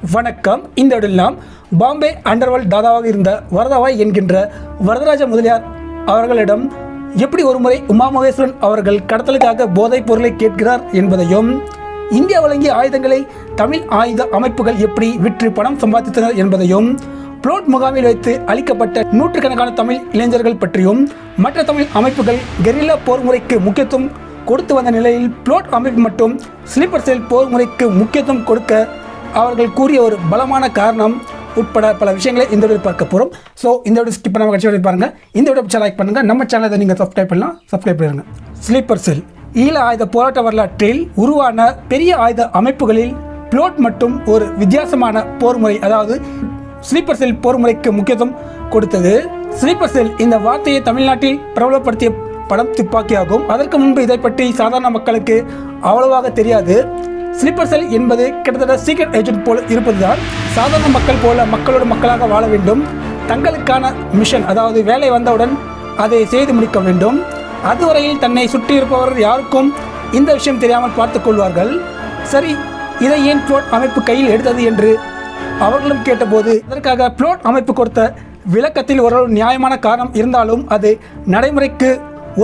வணக்கம். இந்த இடெல்லாம் பாம்பே அண்டர்வேல்ட் தாதாவாக இருந்த வரதாவாய் என்கின்ற வரதராஜ முதலியார் அவர்களிடம் எப்படி ஒருமுறை உமா மகேஸ்வரன் அவர்கள் கடத்தலுக்காக போதைப் பொருளை கேட்கிறார் என்பதையும் இந்தியா வழங்கிய ஆயுதங்களை தமிழ் ஆயுத அமைப்புகள் எப்படி விற்று பணம் சம்பாதித்தனர் என்பதையும் புளோட் முகாமில் வைத்து அளிக்கப்பட்ட நூற்றுக்கணக்கான தமிழ் இளைஞர்கள் பற்றியும் மற்ற தமிழ் அமைப்புகள் கெரில்லா போர் முறைக்கு முக்கியத்துவம் கொடுத்து வந்த நிலையில் புளோட் அமைப்பு மட்டும் ஸ்லீப்பர் செல் போர் முறைக்கு முக்கியத்துவம் கொடுக்க அவர்கள் கூறிய ஒரு பலமான காரணம் உட்பட பல விஷயங்களை இந்த வீடியோ பார்க்க போகிறோம் ஸோ இந்த வீடியோ ஸ்கிப் பண்ணாமல் கட்சி பாருங்க. இந்த வீடியோ லைக் பண்ணுங்கள் நம்ம சேனலை நீங்கள் சப்ஸ்கிரைப் பண்ணலாம். சப்ஸ்கிரைப் பண்ணிருங்க. ஸ்லீப்பர் செல் ஈழ ஆயுத போராட்ட வரலாற்றில் உருவான பெரிய ஆயுத அமைப்புகளில் பிளோட் மட்டும் ஒரு வித்தியாசமான போர் முறை அதாவது ஸ்லீப்பர் செல் போர் முறைக்கு முக்கியத்துவம் கொடுத்தது. ஸ்லீப்பர் செல் இந்த வார்த்தையை தமிழ்நாட்டில் பிரபலப்படுத்திய படம் துப்பாக்கியாகும். அதற்கு முன்பு இதை பற்றி சாதாரண மக்களுக்கு அவ்வளவாக தெரியாது. ஸ்லீப்பர் செல் என்பது கிட்டத்தட்ட சீக்ரெட் ஏஜென்ட் போல் இருப்பதுதான். சாதாரண மக்கள் போல மக்களோடு மக்களாக வாழ வேண்டும். தங்களுக்கான மிஷன் அதாவது வேலை வந்தவுடன் அதை செய்து முடிக்க வேண்டும். அதுவரையில் தன்னை சுற்றி இருப்பவர் யாருக்கும் இந்த விஷயம் தெரியாமல் பார்த்துக் கொள்வார்கள். சரி இதை ஏன் புளோட் அமைப்பு கையில் எடுத்தது என்று அவர்களும் கேட்டபோது அதற்காக புளோட் அமைப்பு கொடுத்த விளக்கத்தில் ஒரு நியாயமான காரணம் இருந்தாலும் அது நடைமுறைக்கு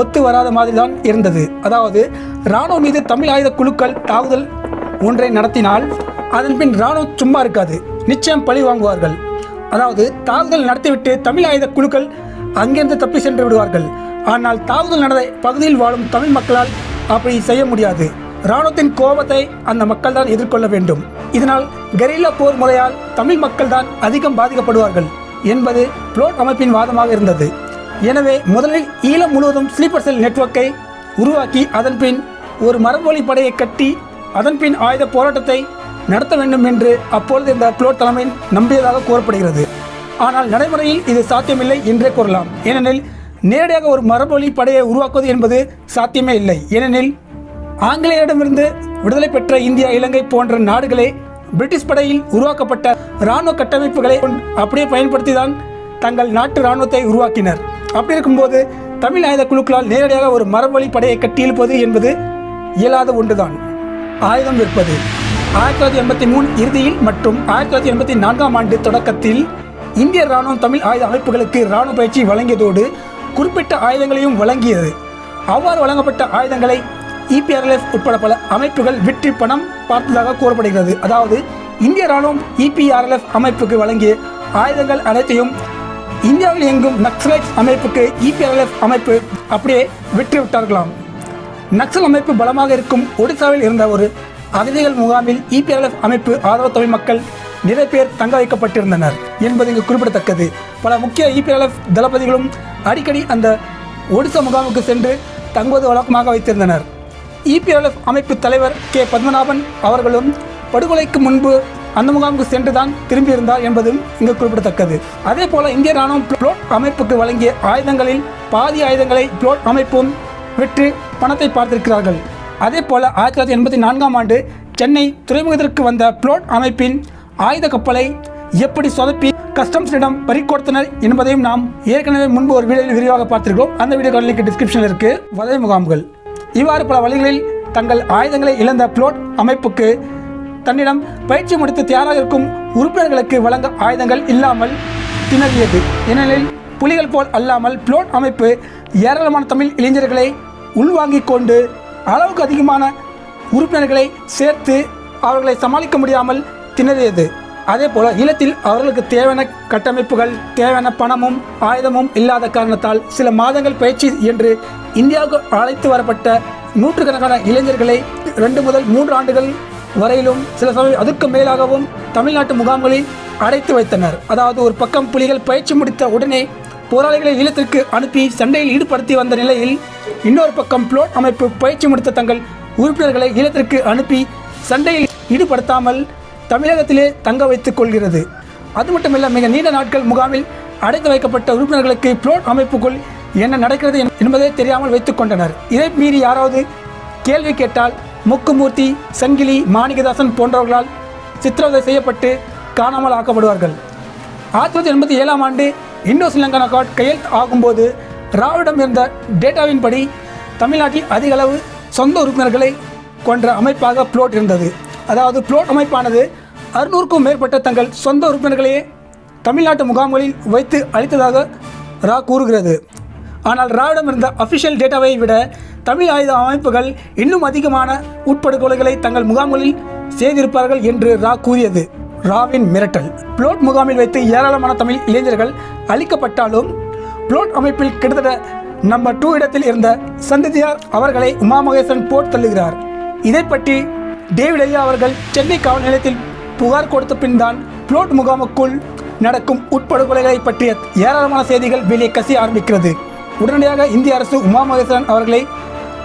ஒத்து வராத மாதிரி தான் இருந்தது. அதாவது இராணுவம் மீது தமிழ் ஆயுத குழுக்கள் தாக்குதல் ஒன்றை நடத்தினால் அதன் பின் இராணுவம் சும்மா இருக்காது. நிச்சயம் பழி வாங்குவார்கள். அதாவது தாக்குதல் நடத்திவிட்டு தமிழ் ஆயுத குழுக்கள் அங்கிருந்து தப்பி சென்று விடுவார்கள். ஆனால் தாக்குதல் நடந்த பகுதியில் வாழும் தமிழ் மக்களால் அப்படி செய்ய முடியாது. இராணுவத்தின் கோபத்தை அந்த மக்கள் தான் எதிர்கொள்ள வேண்டும். இதனால் கெரில்லா போர் முறையால் தமிழ் மக்கள் தான் அதிகம் பாதிக்கப்படுவார்கள் என்பது புளோட் அமைப்பின் வாதமாக இருந்தது. எனவே முதலில் ஈழம் முழுவதும் ஸ்லீப்பர் செல் நெட்வொர்க்கை உருவாக்கி அதன் பின் ஒரு மரபொழி படையை கட்டி அதன்பின் ஆயுத போராட்டத்தை நடத்த வேண்டும் என்று அப்பொழுது இந்த புளோட் தலைமை நம்பியதாக கூறப்படுகிறது. ஆனால் நடைமுறையில் இது சாத்தியமில்லை என்றே கூறலாம். ஏனெனில் நேரடியாக ஒரு மரபொழி படையை உருவாக்குவது என்பது சாத்தியமே இல்லை. ஏனெனில் ஆங்கிலேயரிடமிருந்து விடுதலை பெற்ற இந்தியா இலங்கை போன்ற நாடுகளே பிரிட்டிஷ் படையில் உருவாக்கப்பட்ட இராணுவ கட்டமைப்புகளை அப்படியே பயன்படுத்தி தான் தங்கள் நாட்டு இராணுவத்தை உருவாக்கினர். அப்படி இருக்கும்போது தமிழ் ஆயுத குழுக்களால் நேரடியாக ஒரு மரபொழி படையை கட்டியெழுப்பது என்பது இயலாத ஒன்றுதான். ஆயுதம் விற்பது. ஆயிரத்தி தொள்ளாயிரத்தி எண்பத்தி மூணு இறுதியில் மற்றும் ஆயிரத்தி தொள்ளாயிரத்தி எண்பத்தி நான்காம் ஆண்டு தொடக்கத்தில் இந்திய ராணுவம் தமிழ் ஆயுத அமைப்புகளுக்கு இராணுவ பயிற்சி வழங்கியதோடு குறிப்பிட்ட ஆயுதங்களையும் வழங்கியது. அவ்வாறு வழங்கப்பட்ட ஆயுதங்களை இபிஆர்எல்எஃப் உட்பட பல அமைப்புகள் வெற்றி பணம் பார்த்ததாக கூறப்படுகிறது. அதாவது இந்திய ராணுவம் இபிஆர்எல்எஃப் அமைப்புக்கு வழங்கிய ஆயுதங்கள் அனைத்தையும் இந்தியாவில் எங்கும் நக்சலைட் அமைப்புக்கு இபிஆர்எல்எஃப் அமைப்பு அப்படியே விற்றுவிட்டார்களாம். நக்சல் அமைப்பு பலமாக இருக்கும் ஒடிசாவில் இருந்த ஒரு அகதிகள் முகாமில் இபிஆர்எல்எஃப் அமைப்பு ஆதரவு தமிழ் மக்கள் நிறைய பேர் தங்க வைக்கப்பட்டிருந்தனர் என்பது இங்கு குறிப்பிடத்தக்கது. பல முக்கிய இபிஆர்எல்எஃப் தளபதிகளும் அடிக்கடி அந்த ஒடிசா முகாமுக்கு சென்று தங்குவது வழக்கமாக வைத்திருந்தனர். இபிஆர்எஃப் அமைப்பு தலைவர் கே. பத்மநாபன் அவர்களும் படுகொலைக்கு முன்பு அந்த முகாமுக்கு சென்று தான் திரும்பியிருந்தார் என்பதும் இங்கு குறிப்பிடத்தக்கது. அதே போல இந்திய ராணுவம் புளோட் அமைப்புக்கு வழங்கிய ஆயுதங்களில் பாதி ஆயுதங்களை புளோட் அமைப்பும் விற்று பணத்தை பார்த்திருக்கிறார்கள். அதே போல் ஆயிரத்தி தொள்ளாயிரத்தி எண்பத்தி நான்காம் ஆண்டு சென்னை துறைமுகத்திற்கு வந்த புளோட் அமைப்பின் ஆயுத கப்பலை எப்படி சொதப்பி கஸ்டம்ஸிடம் பறிக்கொடுத்தனர் என்பதையும் நாம் ஏற்கனவே முன்பு ஒரு வீடியோவில் விரிவாக பார்த்திருக்கிறோம். அந்த வீடியோ லிங்க் டிஸ்கிரிப்ஷனில் இருக்கு. வதை முகாம்கள். இவ்வாறு பல வழிகளில் தங்கள் ஆயுதங்களை இழந்த புளோட் அமைப்புக்கு தன்னிடம் பயிற்சி முடித்து தயாராக இருக்கும் உறுப்பினர்களுக்கு வழங்க ஆயுதங்கள் இல்லாமல் திணறியது. ஏனெனில் புலிகள் போல் அல்லாமல் புளோட் அமைப்பு ஏராளமான தமிழ் இளைஞர்களை உள்வாங்கிக் கொண்டு அளவுக்கு அதிகமான உறுப்பினர்களை சேர்த்து அவர்களை சமாளிக்க முடியாமல் திணறியது. அதே போல ஈழத்தில் அவர்களுக்கு தேவையான கட்டமைப்புகள் தேவையான பணமும் ஆயுதமும் இல்லாத காரணத்தால் சில மாதங்கள் பயிற்சி என்று இந்தியாவுக்கு அழைத்து வரப்பட்ட நூற்றுக்கணக்கான இளைஞர்களை ரெண்டு முதல் மூன்று ஆண்டுகள் வரையிலும் சில சமயம் அதுக்கு மேலாகவும் தமிழ்நாட்டு முகாம்களில் அடைத்து வைத்தனர். அதாவது ஒரு பக்கம் புலிகள் பயிற்சி முடித்த உடனே போராளிகளை ஈழத்திற்கு அனுப்பி சண்டையில் ஈடுபடுத்தி வந்த நிலையில் இன்னொரு பக்கம் புளோட் அமைப்பு பயிற்சி முடித்த தங்கள் உறுப்பினர்களை ஈழத்திற்கு அனுப்பி சண்டையில் ஈடுபடுத்தாமல் தமிழகத்திலே தங்க வைத்துக் கொள்கிறது. அது மட்டுமல்ல மிக நீண்ட நாட்கள் முகாமில் அடைத்து வைக்கப்பட்ட உறுப்பினர்களுக்கு புளோட் அமைப்புக்குள் என்ன நடக்கிறது என்பதை தெரியாமல் வைத்துக் கொண்டனர். இதை மீறி யாராவது கேள்வி கேட்டால் முக்குமூர்த்தி சங்கிலி மாணிகதாசன் போன்றவர்களால் சித்திரவதை செய்யப்பட்டு காணாமல் ஆக்கப்படுவார்கள். ஆயிரத்தி தொள்ளாயிரத்தி எண்பத்தி ஏழாம் ஆண்டு இந்தோ ஸ்ரீலங்கா அக்கார்ட் கையெழுத்து ஆகும்போது ராவிடம் இருந்த டேட்டாவின்படி தமிழ்நாட்டில் அதிக அளவு சொந்த உறுப்பினர்களை கொன்ற அமைப்பாக புளோட் இருந்தது. அதாவது புளோட் அமைப்பானது அறுநூறுக்கும் மேற்பட்ட தங்கள் சொந்த உறுப்பினர்களையே தமிழ்நாட்டு முகாம்களில் வைத்து அளித்ததாக ரா கூறுகிறது. ஆனால் ராவிடம் இருந்த அஃபிஷியல் டேட்டாவை விட தமிழ் ஆயுத அமைப்புகள் இன்னும் அதிகமான உட்படுகொலைகளை தங்கள் முகாம்களில் செய்திருப்பார்கள் என்று ரா கூறியது. ராவின் மிரட்டல். புளோட் முகாமில் வைத்து ஏராளமான தமிழ் இளைஞர்கள் அளிக்கப்பட்டாலும் புளோட் அமைப்பில் கிட்டத்தட்ட நம்பர் டூ இடத்தில் இருந்த சந்ததியார் அவர்களை உமா மகேசன் போட் தள்ளுகிறார். இதை பற்றி டேவிட் ஐயா அவர்கள் சென்னை காவல் நிலையத்தில் புகார் கொடுத்த பின் தான் புளோட் முகாமுக்குள் நடக்கும் உட்படுகொலைகளை பற்றிய ஏராளமான செய்திகள் வெளியே கசிய ஆரம்பிக்கிறது. உடனடியாக இந்திய அரசு உமா மகேஸ்வரன் அவர்களை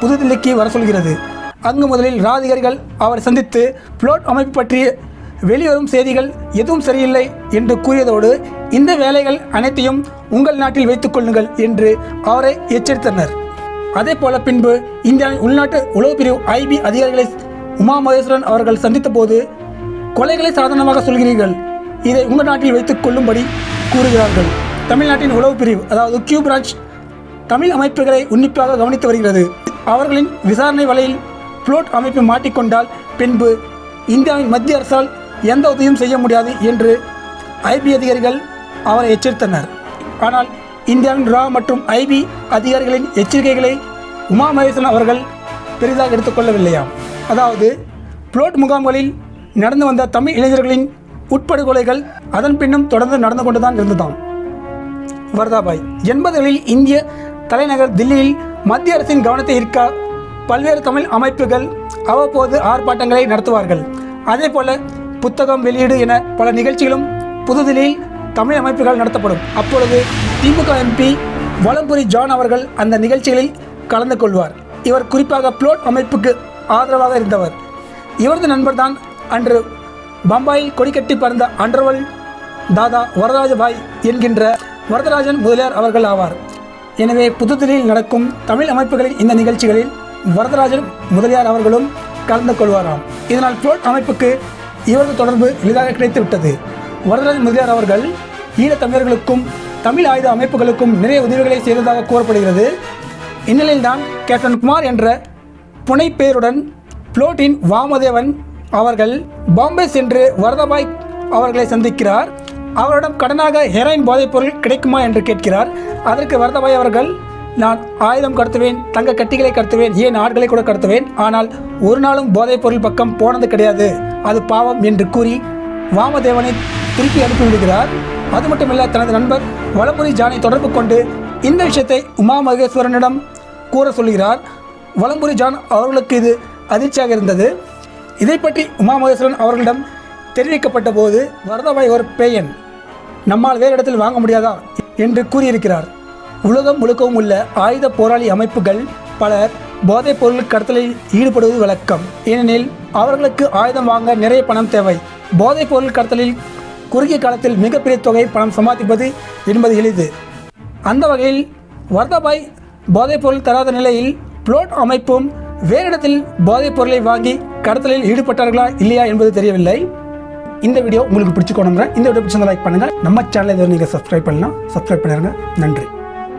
புதுதில்லிக்கு வர சொல்கிறது. அங்கு முதலில் ராதிகாரிகள் அவரை சந்தித்து புளோட் அமைப்பு பற்றிய வெளிவரும் செய்திகள் எதுவும் சரியில்லை என்று கூறியதோடு இந்த வேலைகள் அனைத்தையும் உங்கள் நாட்டில் வைத்துக் கொள்ளுங்கள் என்று அவரை எச்சரித்தனர். அதே போல பின்பு இந்தியாவின் உள்நாட்டு உளவு பிரிவு ஐபி அதிகாரிகளை உமா மகேஸ்வரன் அவர்கள் சந்தித்த போது கொலைகளை சாதனமாக சொல்கிறீர்கள். இதை உங்கள் நாட்டில் வைத்துக் கொள்ளும்படி கூறுகிறார்கள். தமிழ்நாட்டின் உளவு பிரிவு அதாவது கியூ பிரான்ச் தமிழ் அமைப்புகளை உன்னிப்பாக கவனித்து வருகிறது. அவர்களின் விசாரணை வலையில் புளோட் அமைப்பு மாட்டிக்கொண்டால் பின்பு இந்தியாவின் மத்திய அரசால் எந்த உதவியும் செய்ய முடியாது என்று ஐபி அதிகாரிகள் அவரை எச்சரித்தனர். ஆனால் இந்தியாவின் ரா மற்றும் ஐபி அதிகாரிகளின் எச்சரிக்கைகளை உமா மகேசன் அவர்கள் பெரிதாக எடுத்துக்கொள்ளவில்லையாம் அதாவது புளோட் முகாம்களில் நடந்து வந்த தமிழ் இளைஞர்களின் உட்படுகொலைகள் அதன் பின்னும் தொடர்ந்து நடந்து கொண்டுதான் இருந்ததாம். வர்தாபாய் எண்பதுகளில் இந்திய தலைநகர் தில்லியில் மத்திய அரசின் கவனத்தை ஈர்க்க பல்வேறு தமிழ் அமைப்புகள் அவ்வப்போது ஆர்ப்பாட்டங்களை நடத்துவார்கள். அதே போல புத்தகம் வெளியீடு என பல நிகழ்ச்சிகளும் புதுதில்லியில் தமிழ் அமைப்புகள் நடத்தப்படும். அப்பொழுது திமுக எம்பி வலம்புரி ஜான் அவர்கள் அந்த நிகழ்ச்சிகளில் கலந்து கொள்வார். இவர் குறிப்பாக புளோட் அமைப்புக்கு ஆதரவாக இருந்தவர். இவரது நண்பர்தான் அன்று பம்பாயில் கொடிக்கட்டி பறந்த அண்டர்வல் தாதா வரதராஜபாய் என்கின்ற வரதராஜன் முதலியார் அவர்கள் ஆவார். எனவே புதுதில்லியில் நடக்கும் தமிழ் அமைப்புகளின் இந்த நிகழ்ச்சிகளில் வரதராஜன் முதலியார் அவர்களும் கலந்து கொள்வாராம். இதனால் புளோட் அமைப்புக்கு இவரது தொடர்பு எளிதாக கிடைத்துவிட்டது. வரதராஜன் முதலியார் அவர்கள் ஈழத் தமிழர்களுக்கும் தமிழ் ஆயுத அமைப்புகளுக்கும் நிறைய உதவிகளை செய்ததாக கூறப்படுகிறது. இந்நிலையில்தான் கேப்டன் குமார் என்ற புனை பெயருடன் புளோட்டின் வாமதேவன் அவர்கள் பாம்பே சென்று வரதபாய் அவர்களை சந்திக்கிறார். அவரிடம் கடனாக ஹெராயின் போதைப்பொருள் கிடைக்குமா என்று கேட்கிறார். அதற்கு வரதபாய் அவர்கள் நான் ஆயுதம் கடத்துவேன் தங்க கட்டிகளை கடத்துவேன் ஏன் ஆட்களை கூட கடத்துவேன். ஆனால் ஒரு நாளும் போதைப்பொருள் பக்கம் போனது கிடையாது. அது பாவம் என்று கூறி வாமதேவனை திருப்பி அனுப்பிவிடுகிறார் அது மட்டுமல்ல தனது நண்பர் வலம்புரி ஜானை தொடர்பு கொண்டு இந்த விஷயத்தை உமா மகேஸ்வரனிடம் கூற சொல்கிறார். வலம்புரி ஜான் அவர்களுக்கு இது அதிர்ச்சியாக இருந்தது. இதை பற்றி உமா மகேஸ்வரன் அவர்களிடம் தெரிவிக்கப்பட்ட போது வரதபாய் ஒரு பேயன். நம்மால் வேறு இடத்தில் வாங்க முடியாதா? என்று கூறியிருக்கிறார். உலகம் முழுக்கவும் உள்ள ஆயுத போராளி அமைப்புகள் பலர் போதைப் பொருள் கடத்தலில் ஈடுபடுவது வழக்கம். ஏனெனில் அவர்களுக்கு ஆயுதம் வாங்க நிறைய பணம் தேவை. போதைப் பொருள் கடத்தலில் குறுகிய காலத்தில் மிகப்பெரிய தொகை பணம் சம்பாதிப்பது என்பது எளிது. அந்த வகையில் வர்தாபாய் போதைப் பொருள் தராத நிலையில் புளோட் அமைப்பும் வேறு இடத்தில் போதைப் பொருளை வாங்கி கடத்தலில் ஈடுபட்டார்களா இல்லையா என்பது தெரியவில்லை. இந்த வீடியோ உங்களுக்கு பிடிச்சிக்கணுங்கிற இந்த வீடியோ பிடிச்சிருந்தா லைக் பண்ணுங்கள் நம்ம சேனலை இதை நீங்கள் சப்ஸ்கிரைப் பண்ணலாம் சப்ஸ்கிரைப் பண்ணிடுங்க நன்றி.